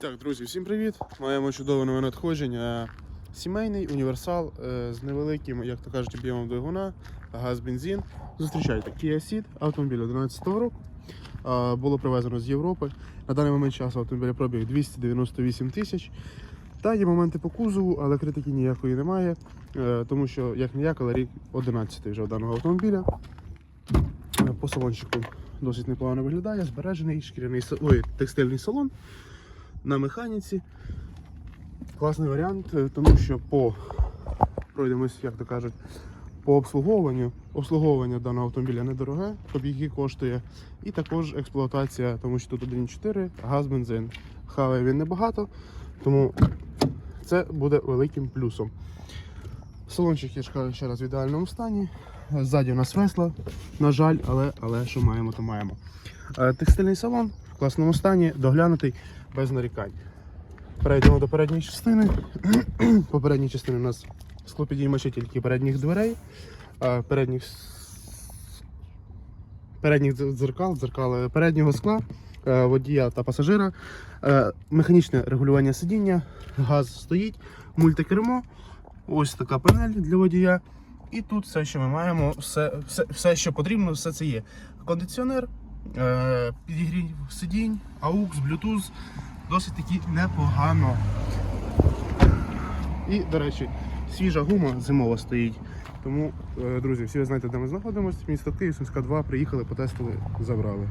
Так, друзі, всім привіт! Маємо чудове нове надходження. Сімейний універсал е, з невеликим, як то кажуть, об'ємом двигуна, газ, бензин. Зустрічайте Kia Ceed, автомобіль 11 року. Було привезено з Європи. На даний момент часу автомобіля пробіг 298 тисяч. Та є моменти по кузову, але критики ніякої немає, е, тому що як ніяк, але рік 11 вже даного автомобіля. По салончику досить непогано виглядає, збережений шкіряний ой, текстильний салон на механіці. Класний варіант, е, тому що по пройдемось, як то кажуть, по обслуговуванню. Обслуговування даного автомобіля недороге, побіги коштує. І також експлуатація, тому що тут 1.4, газ, бензин. Хаває він небагато, тому це буде великим плюсом. Салончик, я ж кажу, ще раз в ідеальному стані. Ззаді у нас весла, на жаль, але, але що маємо, то маємо. Е, Текстильний салон класному стані, доглянутий без нарікань. Перейдемо до передньої частини. По передній частині у нас склопідіймачі тільки передніх дверей, передніх, передніх дзеркал, дзеркал переднього скла, е, водія та пасажира, е, механічне регулювання сидіння, газ стоїть, мультикермо, ось така панель для водія. І тут все, що ми маємо, все, все, все що потрібно, все це є. Кондиціонер, підігрів сидінь, AUX, Bluetooth, досить таки непогано. І, до речі, свіжа гума зимова стоїть. Тому, е, друзі, всі ви знаєте, де ми знаходимося. Місто Київ, Сумська 2, приїхали, потестили, забрали.